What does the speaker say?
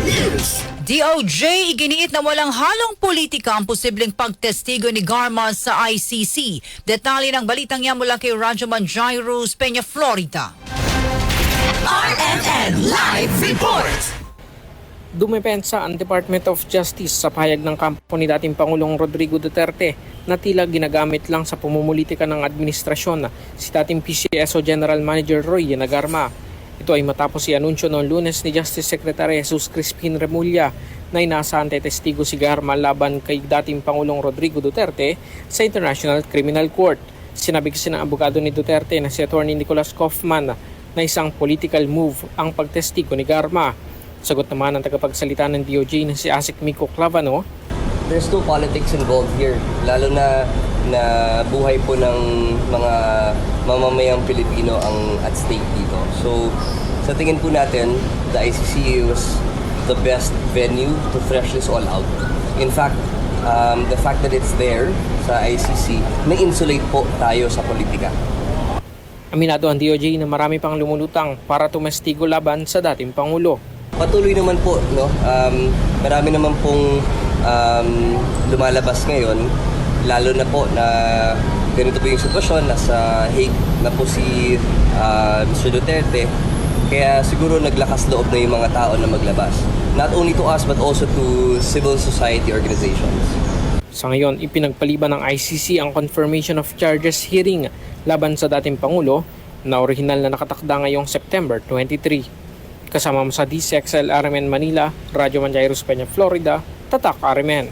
News. DOJ iginiit na walang halong politika ang posibleng pagtestigo ni Garma sa ICC. Detalye ng balitang yan mula kay Rajaman Jairus Peña, Florida. RNN Live Report. Dumepensa ang Department of Justice sa pahayag ng kampo ni dating Pangulong Rodrigo Duterte na tila ginagamit lang sa pumumulitika ng administrasyon si dating PCSO General Manager Roy Nagarma. Ito ay matapos si anunsyo noong lunes ni Justice Secretary Jesus Crispin Remulla na inaasahan testigo si Garma laban kay dating Pangulong Rodrigo Duterte sa International Criminal Court. Sinabi kasi ng abogado ni Duterte na si Atty. Nicholas Kaufman na isang political move ang pagtestigo ni Garma. Sagot naman ng tagapagsalita ng DOJ na si Asik Miko Clavano there's no politics involved here. Lalo na na buhay po ng mga mamamayang Pilipino ang at stake dito. So, sa tingin po natin, the ICC was the best venue to thresh this all out. In fact, um, the fact that it's there sa ICC, na-insulate po tayo sa politika. Aminado ang DOJ na marami pang lumulutang para tumestigo laban sa dating Pangulo. Patuloy naman po, no? Um, marami naman pong um, lumalabas ngayon, lalo na po na ganito po yung sitwasyon, nasa Hague na po si uh, Mr. Duterte, kaya siguro naglakas loob na yung mga tao na maglabas. Not only to us, but also to civil society organizations. Sa ngayon, ipinagpaliban ng ICC ang confirmation of charges hearing laban sa dating Pangulo na orihinal na nakatakda ngayong September 23. Kasama mo sa DCXL RMN Manila, Radyo Manjairos Peña, Florida, Tatak RMN.